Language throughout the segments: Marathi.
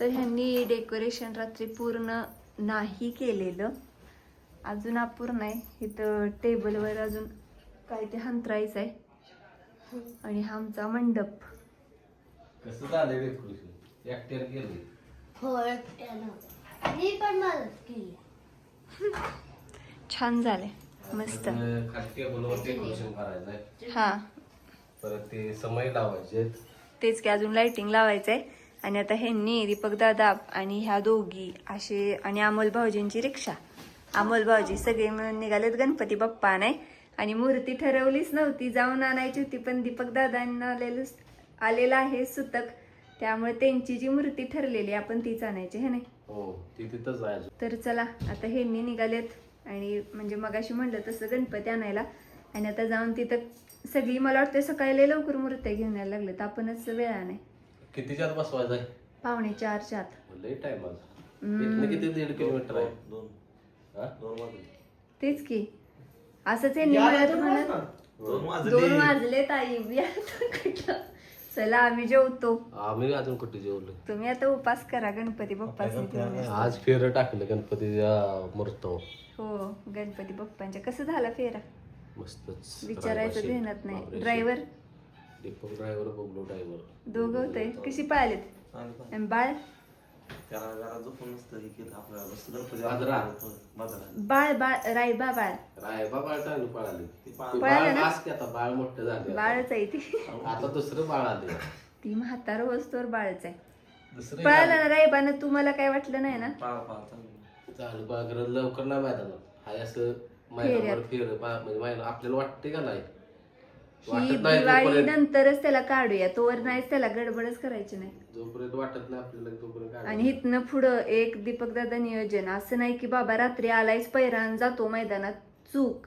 तर ह्यांनी डेकोरेशन रात्री पूर्ण नाही केलेलं. अजून अपूर्ण आहे. इथं टेबलवर अजून काय ते हंतरायचं आहे. आणि हा आमचा मंडप. कसं झालंय डेकोरेशन? केलं हो मी पण मदत केली. छान झालंय. मस्त. हा. परत ते समय लावायचे तेच की अजून लाइटिंग लावायचंय. आणि आता ह्यांनी दीपक दादा आणि ह्या दोघी असे आणि अमोल भाऊजींची रिक्षा. अमोल भाऊजी सगळे मिळून निघालेत गणपती बाप्पा नाही आणि मूर्ती ठरवलीच नव्हती जाऊन आणायची होती पण दीपक दादांना आलेलं आलेलं आहे सुतक. त्यामुळे त्यांची जी मूर्ती ठरलेली आपण तीच आणायची हे नाही? हो तर चला आता ह्यांनी निघालेत आणि म्हणजे मगाशी म्हणलं तसं गणपती आणायला. आणि आता जाऊन तिथं सगळी मला वाटतं सकाळी लवकर मूर्त्या घेऊन यायला लागलेत आपणच वेळा नाही कितीच्यात बसवायचंय पावणे चारच्या आत लई टाइम आज. इथनं किती दीड किलोमीटर आहे? दोन हा? दोन वाजले. तेच की. असंच यांनी म्हणत म्हणत दोन वाजले. दोन वाजले ताई. मी आता कुठलं चला आम्ही जेवतो. आम्ही अजून कुठे जेवलो? तुम्ही आता उपास करा गणपती बाप्पाचे या. आज फेर टाकलं गणपतीच्या मूर्तावर हो गणपती बाप्पांच्या. कसं झाला फेरा? मस्तच. विचारायचं रायबाशी. ध्यानात नाही. बापरे. Driver? Deepak driver Bablu driver दोघं होते? कशी. आणि बाळ? त्याला जरा झोपून नसतं हे केलं आपल्याला. बस गणपती बाजरा. बाजरा. बाळ बाळ रायबा बाळ. रायबा बाळ चांगली पळाली. ती पळाली. बाळ ना? बास की आता बाळ मोठं झालं बाळच आहे ती. आता दुसरं बाळ आले ती म्हातार वस्तूवर बाळच आहे. दुसरं पळालं ना रायबानं तुम्हाला काय वाटलं नाही ना? पाळा पाळा चांगलं. झालं बाळ लवकर नाही मैदानात हाय असं मैदानावर फेर बा- म्हणजे मैदान आपल्याला वाटते का नाही? ही वाटत नाही दिवाळी तोपर्यंत नंतरच त्याला काढूया तोवर नाहीच त्याला गडबडच करायची नाही. जोपर्यंत वाटत नाही आपल्याला तोपर्यंत आणि इथनं पुढं एक दीपक दादा नियोजन. असं नाही की बाबा रात्री आलायच पैरान जातो मैदानात. चूक.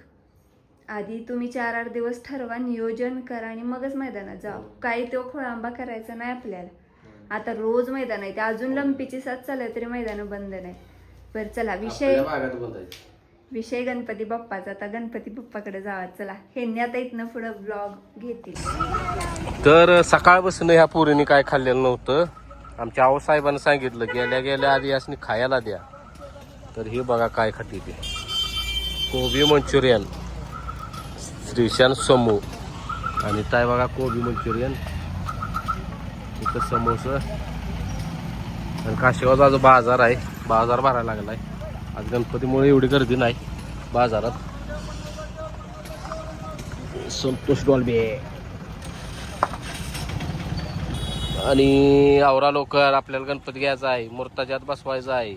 आधी तुम्ही चार आठ दिवस ठरवा नियोजन करा आणि मगच मैदानात जा काही तो खोळांबा करायचा नाही आपल्याला. आता रोज मैदान आहे. ते अजून लंपीची साथ चालू तरी मैदान बंद नाही. बरं चला विषय आपल्या भागात विषय गणपती बाप्पाचा. आता गणपती बाप्पाकडे जावा चला हे आता इथनं पुढं ब्लॉग घेतील. तर सकाळपासून ह्या पोरीने काय खाल्लेलं नव्हतं. आमच्या आऊसाहेबांनी सांगितलं गेल्या गेल्या आधी असं खायला द्या. तर हे बघा काय खाती ते. कोबी मंचुरियन श्रीशान समू. आणि काय बघा कोबी मंचुरियन. इथं समोसा. आणि काशिगावचा जो बाजार आहे. बाजार भरायला लागला आहे आज गणपतीमुळे एवढी गर्दी नाही. बाजारात. संतोष डॉल्बे आणि आवरा लवकर आपल्याला गणपती घ्यायचा आहे. मूर्ताच्यात बसवायचा आहे.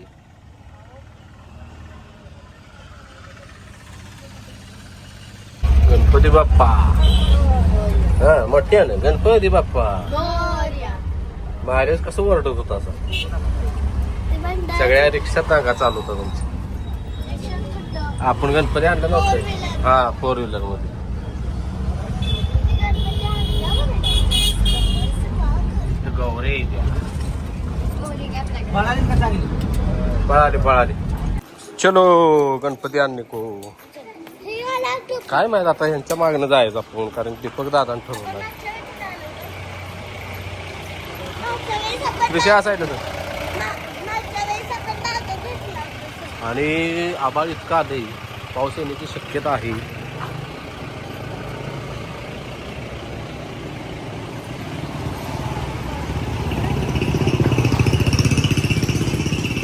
गणपती बाप्पा. हा मोठे आहे ना. गणपती बाप्पा. महाराज कसं ओरडत होता असं? सगळ्या रिक्षात नागा चालू होता तुमचं आपण गणपती आणलं नव्हतं हा फोर व्हीलरमध्ये. गौरे पळाले पळाले. चलो गणपती आणणे को काय माहीत आता यांच्या मागणं जायचं आपण कारण दीपक दादा ठरवलं. विषय असायचा आणि आबाळ इतका पाऊस येण्याची शक्यता आहे.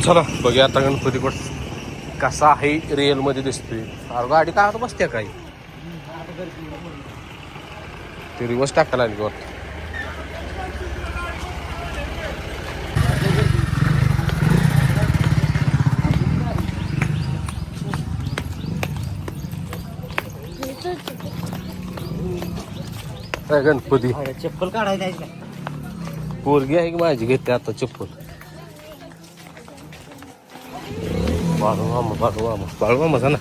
चला बघूया आता गणपती पण कसा आहे रिअलमध्ये दिसतोय. अरे गाडी का आता बसते काही ते रिवर्स टाकायला लागली वाटतं. काय गणपती? चप्पल काढायला पोरगी आहे की माझी? घेते आता चप्पल. ना.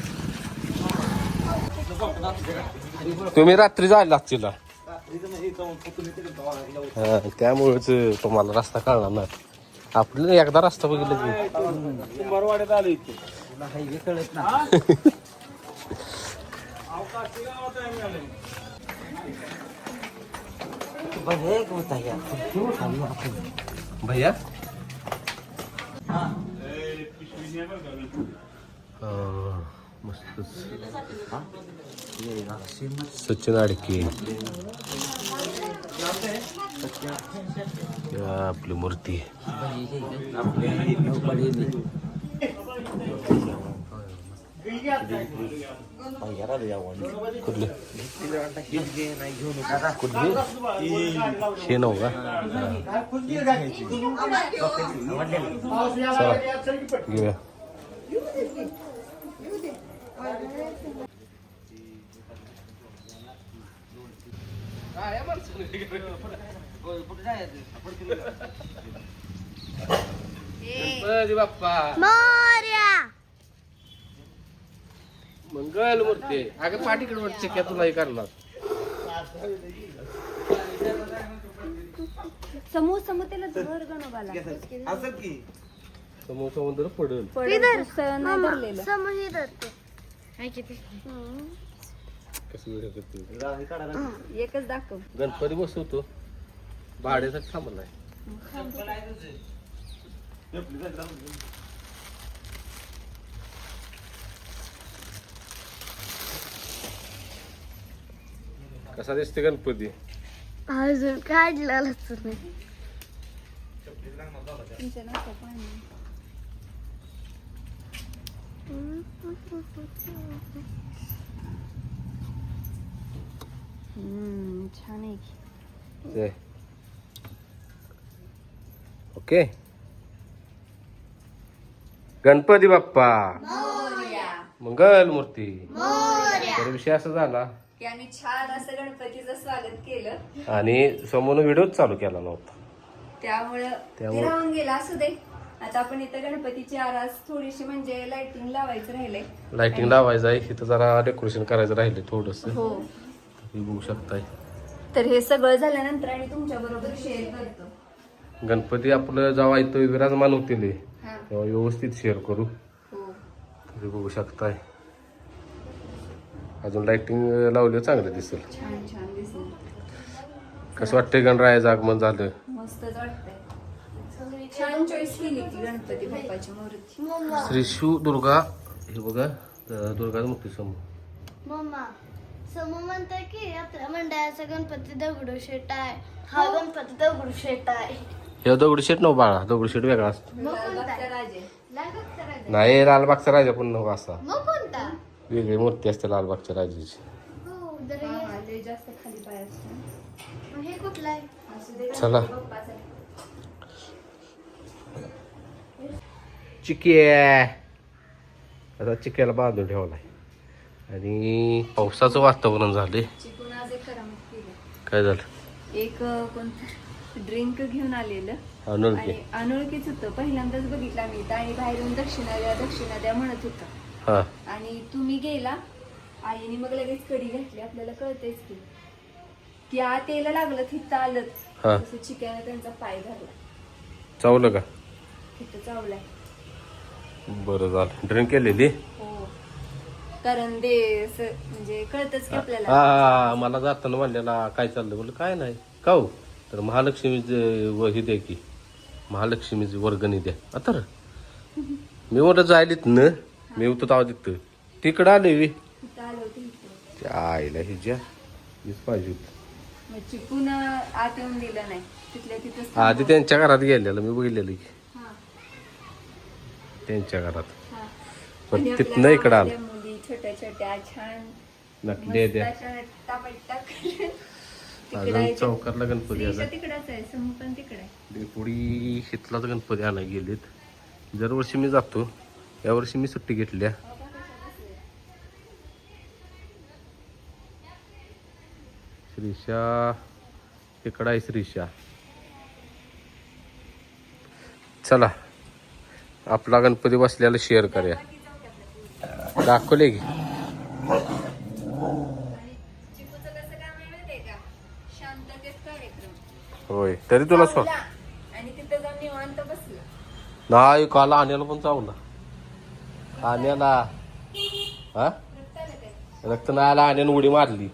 तुम्ही रात्री जायला लागतील हा, त्यामुळेच तुम्हाला रस्ता कळणार नाही. आपल्याला एकदा रस्ता बघितलं की कुंभारवाड्यात आलो इथे हायवे कळत ना भैया? हा, मस्त सचिन आडके। या आपली मूर्ती कुठली कुठली हे नव का चला घेऊया बाप्पा मंगल मूर्ती अगं पाठीकडे वाट का तुला हे करणार. समोर समोर त्याला धर असं की समोर समुद्र पडल नाही धरलेलं समोर कसं एकच दाखव गणपती बसवतो भाड्यासाठी थांबलाय कसा दिसते गणपती अजून काढलेलंच नाही तुमच्या नाका पाणी हम्म, छान आहे की ते ओके गणपती बाप्पा मंगल मूर्ती तर विषय असा झाला की आम्ही छान असं गणपतीचं स्वागत केलं. आणि समोर व्हिडिओच चालू केला नव्हता. त्यामुळं ते राहून गेलं असू दे. आता आपण इथं गणपतीची आरास थोडीशी म्हणजे लाइटिंग लावायचं राहिलंय. लाइटिंग लावायचं आहे. इथं जरा डेकोरेशन करायचं राहिले थोडस. हो. बघू शकताय. तर हे सगळं झाल्यानंतर आणि तुमच्या बरोबर शेअर करतो. गणपती आपलं जेव्हा इथं विराजमान होतील तेव्हा व्यवस्थित शेअर करू. हो. तुम्ही बघू शकताय. अजून लाइटिंग लावली चांगलं दिसेल. छान छान दिसेल. कसं वाटतंय गणरायाचं आगमन झालं? मस्तच वाटतंय. छान चॉईस केली ती गणपती बाप्पाची मूर्ती. श्री शिव दुर्गा हे बघा अं, दुर्गा मूर्ती समोर. मम्मा समू म्हणतात की आपल्या मंडळाचा गणपती दगडूशेठ आहे. हा गणपती दगडूशेठ आहे. हे दगडूशेठ नव बाळा दगडूशेठ वेगळा असतो. मग कोणता राजे नाही लालबागचा राजा पण नव्हा असा. मग कोणता? वेगळी मूर्ती असते लालबागच्या राजाची. जर लय जास्त खाली पाय असतो मग हे कुठला आहे. असू दे चला. चिक्या आता चिक्याला बांधून ठेवलाय. आणि पावसाचं वातावरण झाले काय झालं? एक कोणतं? ड्रिंक घेऊन आलेलं. अनोळखी. अनोळखीच होतं. पहिल्यांदाच बघितलं मी इथं आणि बाहेरून दक्षिणा द्या दक्षिणा द्या म्हणत होतं. हा. आणि तुम्ही गेला. आईने मग लगेच कडी घातली. आपल्याला कळतेच की. की आ तेला लागलं तिथं आलं हा. तसं चिक्याने त्यांचा पाय धरला. चावलं का? तिथं चावलाय. बरं झालं. ड्रिंक केलेली? हो. कारण ते असं म्हणजे कळतच की आपल्याला. हा मला जाताना म्हणलेला काय चाललं बोल काय नाही. का हो? तर महालक्ष्मीचे व हे द्या की. महालक्ष्मीची वर्गणी द्या. आता. मी म्हटलं जायलीत न. मी होतो तेव्हा तिथं तिकडं आले वी. आलं त्या आईला हिच्या हीच पाहिजे होती. मग चिकून आत येऊन दिलं नाही. तिथल्या तिथं आधी त्यांच्या घरात गेलेलं मी बघितलेलं की. हा. त्यांच्या घरात. हा. पण तिथनं इकडं आलं. मुली छोट्या छोट्या छान. द्या अजून. चौकातला गणपती आला. तिकडंच आहे समूह पण तिकडे डेपुडी शितलाच गणपती आणायला गेलेत. दरवर्षी मी जातो. यावर्षी मी सुट्टी घेतल्या. श्रीशा इकडं आहे श्रीशा. चला आपला गणपती बसल्याला शेअर करूया. दाखवले की. होय तरी तुला बसला. नाही काल आण्याला पण चावला आण्याला हा? रक्त नाही आला आण्यानं उडी मारली.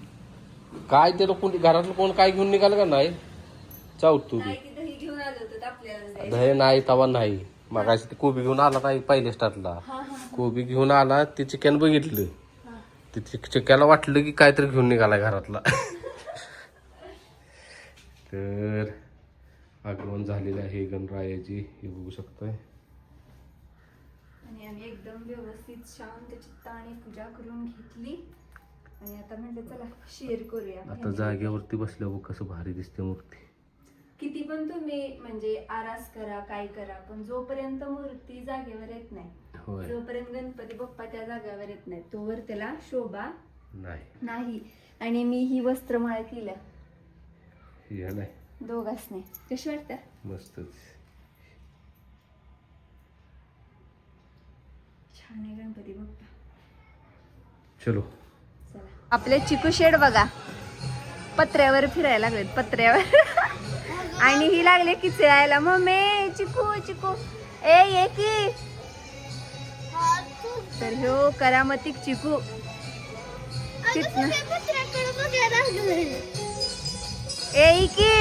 काय त्याला कोणी घरातलं कोण काय घेऊन निघालं का नाही? चावतो ही होतं आपल्याला दहे. नाही तवा नाही. मगाशी ते कोबी घेऊन आला नाही पहिल्या स्टार्टला कोबी घेऊन आला ते चिकन बघितलं. ते चिक- चिक्याला वाटलं की काहीतरी घेऊन निघालाय घरातला. तर आगमन झालेलं आहे गणरायाची हे बघू शकताय. आणि आम्ही एकदम व्यवस्थित शांत चित्ताने पूजा करून घेतली. आणि आता म्हटलं चला शेअर करूया. आता जागेवरती बसल्यावर कसं भारी दिसते मूर्ती. किती पण तुम्ही म्हणजे आरास करा काय करा पण जोपर्यंत मूर्ती जागेवर येत नाही जोपर्यंत गणपती बाप्पा त्या जागेवर येत नाही तोवर त्याला शोभा नाही. आणि मी ही वस्त्रमाळ केलं. नाही. कशी वाटतं? मस्तच. छान आहे गणपती बाप्पा चलो. चला. आपले चिकू शेड बघा. पत्र्यावर फिरायला लागलेत पत्र्यावर. आणि ही लागले किचळायला मम्मी चिकू चिकू. ए ये की. हा, तर ह्यो करामतिक चिकू. ए की.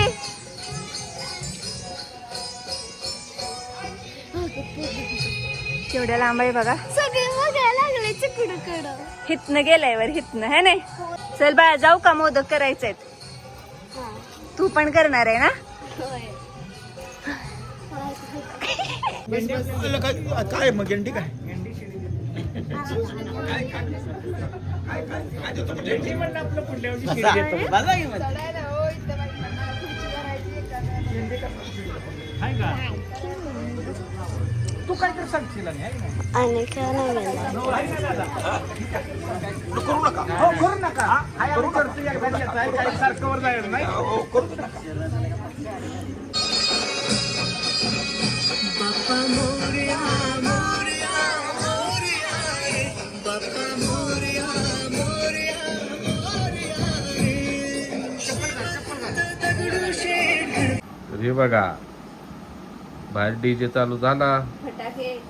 केवढ्या लांब आहे बघा. सगळे बघायला लागले चिकडकडं. हितनं गेलाय वर हितनं है नाही? चल बाळा जाऊ का मोदक करायचेत. तू पण करणार आहे ना? काय मग गेंडी काय? तू काय तर सांगशील आणि, आहे? आणि नाही करू नका. हो करू नका हाय, आम्ही करतो एकदा घेतो. आहे, काही सारखं वर जायला नाही. हो, करू नका. तर हे बघा बाहेर डीजे चालू झाला.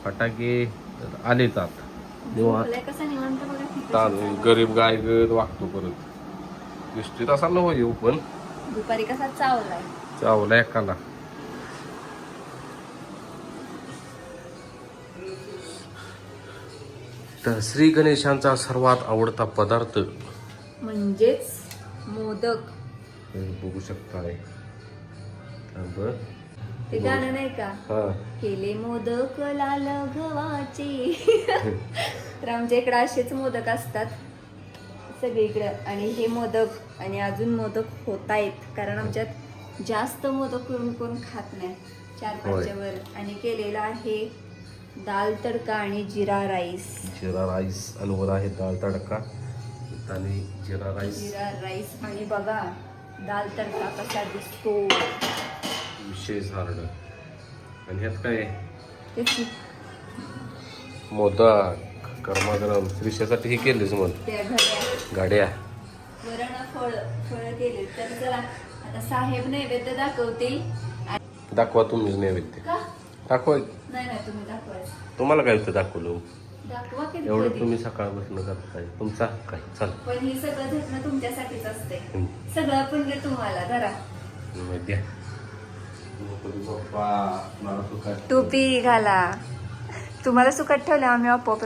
फटाके. तर आलेच आत बघा किती तांदूळ गरीब गाय गत वागतो परत. निश्चित असा न येऊ पण. दुपारी कसा चावलाय? चावला एकाला. तर श्री गणेशांचा सर्वात आवडता पदार्थ. म्हणजेच मोदक. हे बघू शकताय. थांब. ते गाणं नाही का? हा. केले मोदक लाल गव्हाचे. तर आमच्या इकडे असेच मोदक असतात. सगळीकडं. आणि हे मोदक आणि अजून मोदक होत आहेत. कारण आमच्यात जास्त मोदक करून कोण खात नाही. चार होय. पाचच्या वर आणि केलेला आहे दाल तडका आणि जिरा राईस. जिरा राईस. आणि वर आहे डाळ तडका आणि जिरा राईस. जिरा राईस. आणि बघा दाल तडका कसा दिसतो. विशेष हार्ड आणि ह्यात काय? मोदक गरमागरम श्रीषासाठी हे केलेच मग गाड्या साहेब नैवेद्य दाखवतील. दाखवा तुम्हीच नैवेद्य. दाखवा. नाही नाही तुम्ही दाखवायचं तुम्हाला काय होतं दाखवलं? एवढं. तुम्ही सकाळपासून करताय. तुमचा काय चल. पण ही सगळं तुमच्यासाठीच असते. सगळं पुण्य तुम्हाला धरा. द्या गणपती बाप्पा, मला सुखात टोपी घाला. तुम्हाला सुखात ठेवलं आम्ही आपोआप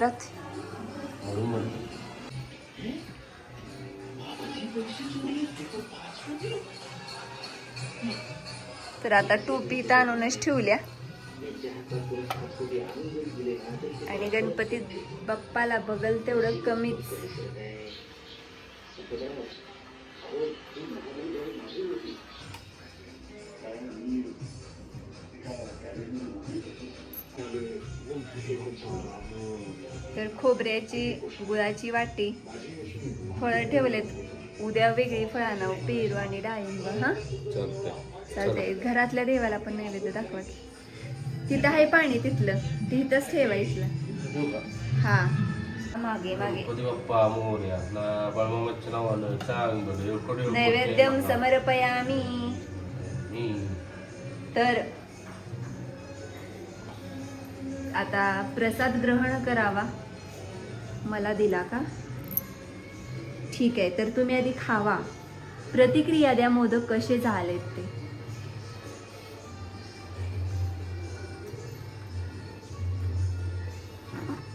तर आता टोपी तर आणूनच ठेवल्या. आणि गणपती बाप्पाला बघल तेवढं कमीच. तर खोबऱ्याची गुळाची वाटी. फळं ठेवलेत. उद्या वेगळी फळांना पेरू आणि डाळिंब हा? चालतंय. चालतंय. घरातल्या देवाला पण नैवेद्य दाखवा की तिथं आहे पाणी तिथलं. तिथंच ठेवायचं देऊ का? हा. मागे मागे. नैवेद्यम समर्पयामी. तर आता प्रसाद ग्रहण करावा. मला दिला का? ठीक आहे तर तुम्ही आधी खावा. प्रतिक्रिया द्या मोदक कसे झालेत ते.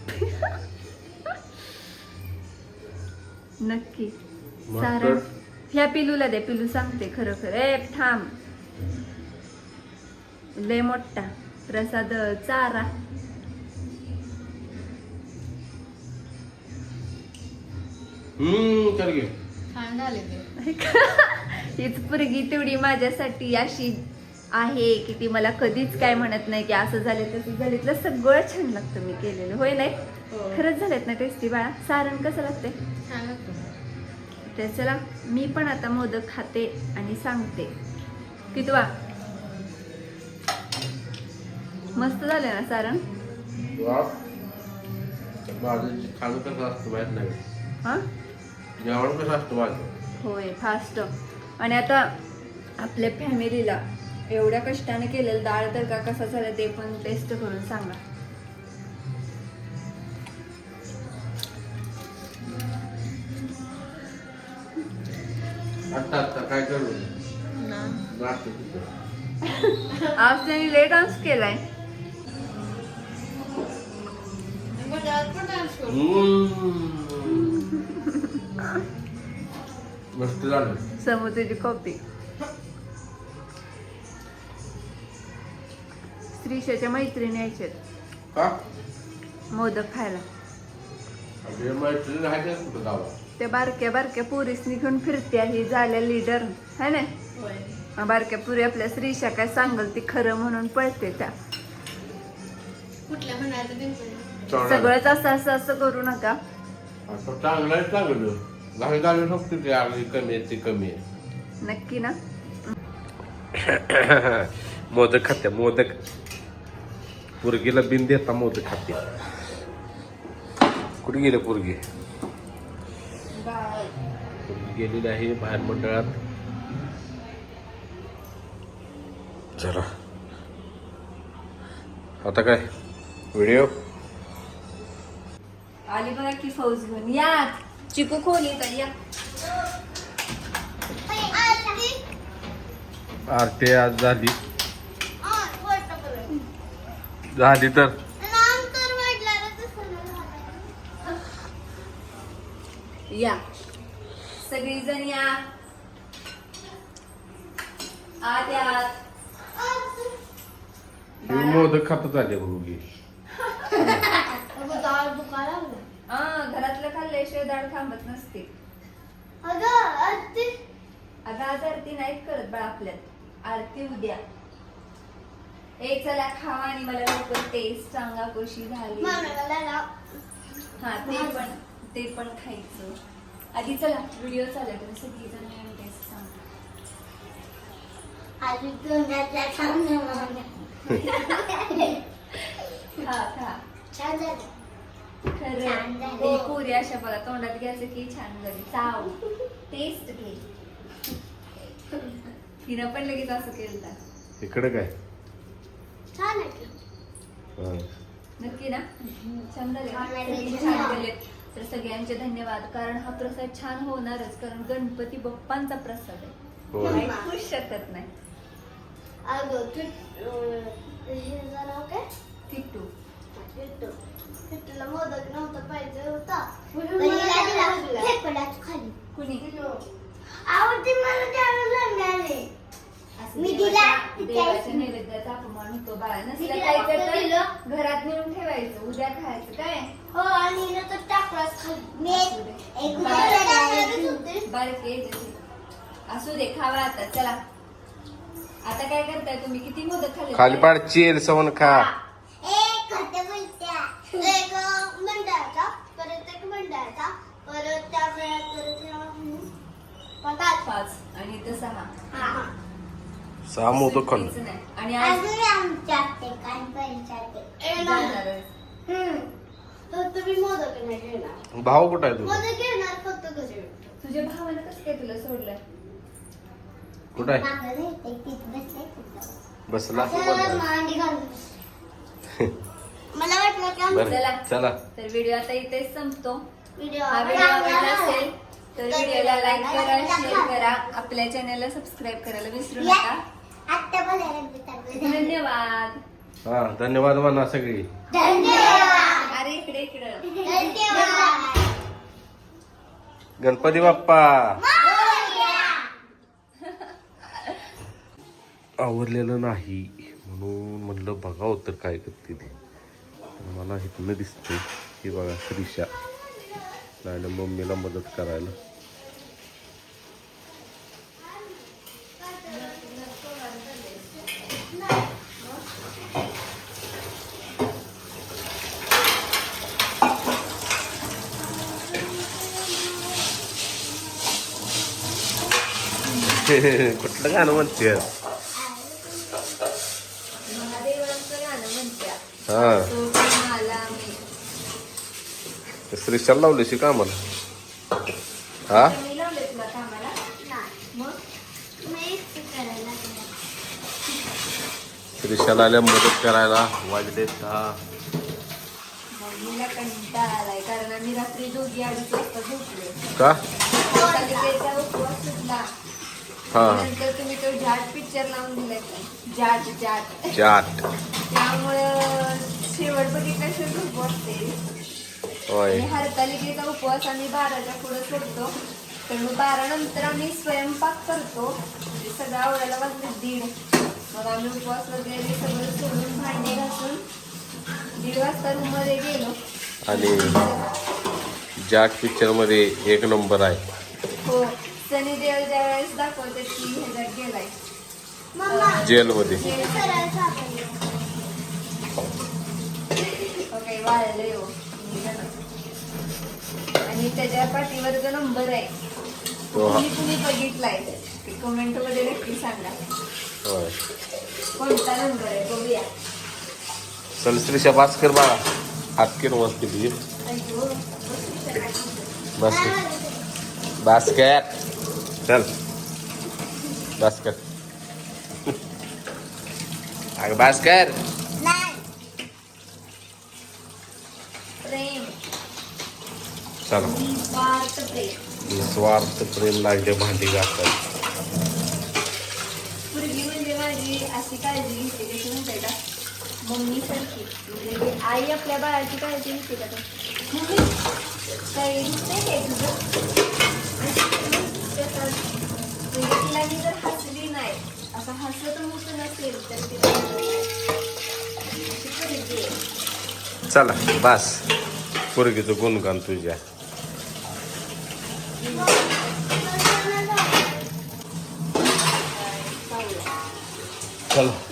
नक्की. सारण ह्या पिलूला दे पिलू सांगते खरं खरं. ए थांब. लय मोठा. प्रसाद चारा. हम्म चल घे. छान झाले ते. हीच पोरगी तेवढी माझ्यासाठी अशी आहे की ती मला कधीच काय म्हणत नाही की असं झालं तसं झालं. तिला सगळं छान लागतं मी केलेलं. होय नाही? खरंच झालेत ना टेस्टी बाळा? सारण कसं लागतंय? छान होतं तर चला मी पण आता मोदक खाते आणि सांगते. कितवा? मस्त झालं ना सारण? माझं खाणं कसं असतं माहीत नाही. हा? जेवण कसं असतं माझं होय फास्ट आणि आता आपल्या फॅमिलीला एवढ्या कष्टाने केलेलं डाळ तर का कसा झाला ते पण टेस्ट करून सांगा. काय. आज त्यांनी लेट डान्स केलाय. पण डान्स करू. मस्त झालं. समुद्राची कॉपी श्रीशाच्या मैत्रिणी यायच्यात का? मोदक खायला. मैत्रिणी कुठं गावात? त्या बारक्या बारक्या पोरीस घेऊन फिरत्या ही झाल्या लिडर है ना? मग बारक्या पुरी आपल्या श्रीशा काय सांगल ती खरं म्हणून पळते त्या. कुठल्या म्हणायचं. सगळंच असं असं असं करू नका. चांगलं आहे चांगलं. घाई घालू शकतो ते आगली कमी आहे ते कमी आहे नक्की ना मोदक खात्या मोदक पुरगीला बिन देता मोदक खात्या कुठे गेले पुरगी पुरगी गेलेली आहे बाहेर मंडळात चला आता काय व्हिडिओ आली बघा की फौज घेऊन या चिकू खोली तर या. आरती आज झाली. झाली तर. या. सगळीजण या. आत या मोदक खातच आले पुरगी हा घरातलं खाल्ल्याशिवाय दाढ थांबत नसते. अगं आज आरती नाहीत करत बाळा आपल्यात. आरती उद्या. ए चला खावा आणि मला लवकर टेस्ट सांगा कशी झाली हा ते पण ते पण खायचं. आधी चला व्हिडिओ चालू तुम्ही सगळी जण टेस्ट सांगा. खा. खा खरं छान झालं. ही पुरी अशा बघा तोंडात घ्यायचं की छान झाली. चाव. टेस्ट घे. हिनं पण लगेच असं केलं इकडे काय? छान आहे हा. नक्की ना? छान झाले. झाले. सगळे छान. तर सगळ्यांचे धन्यवाद. कारण हा प्रसाद छान होणारच. कारण गणपती बाप्पांचा प्रसाद आहे. काही खुश शकत नाही. अगं तू हे जरा काय किट्टू किट्टू मोदक नव्हता पाहिजे होता कुणी आवडते मला मी दिला, देवाच्या नैवेद्याचा अपमान होतो बाळा नसलं तर घरात नेऊन ठेवायचं उद्या खायचं काय हो आणि नंतर टाकलाच खाली मी असू दे. एक बारके- असू दे खावा आता चला आता काय करताय तुम्ही किती मोदक खाली खाली पाड चेर सवन खा एक मंडळाचा परत एक मंडळाचा परत त्या वेळात पाच आणि इथं सहा हा. सहा. आणि आज अजून आमच्यात ते कानपणीच्यात ते. जाणारच. हम्म. तर तुम्ही मोदक नाही घेणार भाव कुठं आहे तुझा मोदक घेणार फक्त कसे तुझ्या भावानं कसं काय तुला सोडलं कुठं आहे मागं नाही, ते तिथं बसलंय कुठं. बसला असं मांडी घालून. मला वाटलं की आमचा चला. बरं चला. तर व्हिडिओ आता इथेच संपतो. व्हिडिओ हा व्हिडिओ आवडला असेल तर व्हिडिओला लाईक करा शेअर करा. आपल्या चॅनलला सबस्क्राईब करायला विसरू नका. आत्ता बोलायला. धन्यवाद. हा धन्यवाद म्हणा सगळी. धन्यवाद. अरे इकडे इकडे. धन्यवाद. गणपती बाप्पा. आवरलेलं नाही म्हणून म्हणलं बघावं तर काय करते ते. मला इथनं दिसते ही बघा श्रीषा नाही मम्मीला मदत करायला कुठलं गाणं म्हणते महादेवांचं गाणं म्हणत्या हा तो पण आला मी श्रीशाला लावलीशी का मला हा. श्रीशाला आल्या मदत करायला. वाजले दहा. का? हा. नंतर तुम्ही तो जाट. त्यामुळं शेवट बघितल्याशिवाय झोप वाटते. होय. आणि हरतालिकेचा उपवास आम्ही बाराच्या पुढे सोडतो. तर मग बारा नंतर आम्ही स्वयंपाक करतो. म्हणजे सगळं आवडायला वाजले दीड. मग आम्ही उपवास वगैरे सगळं सोडून भांडे घासून दीड वाजता रूममध्ये गेलो. आणि जाट पिक्चरमध्ये एक नंबर आहे. हो सनी देव ज्या वेळेस दाखवते की ह्याच्यात गेलाय. मम्मा जेलमध्ये. ओके वाळले हो. आणि त्याच्या पाठीवर जो नंबर आहे तो हा. तुम्ही तुम्ही बघितलाय? ते कमेंटमध्ये नक्की सांगा. होय. कोणता नंबर आहे? बघूया. चल श्रीशा बास कर बाळा. हात केलं मस्त तुझी शकता. बस बास्केट चल. बास्केट अगं बास्केट प्रेम. चला निस्वार्थ प्रेम. लागले भांडी पूर्वी म्हणजे माझी अशी काळजी घेते कशी म्हणताय का? मम्मी सारखी. म्हणजे आई आपल्या बाळाची काळजी घेते का ते? मम्मी काही नाही काय तुझं? तसं, म्हणजे तिला मी जर हसली नाही असं हसत होत नसेल तर तिला अशी करते. चला बस. पोरगीचं गुणगान तुझ्या. चला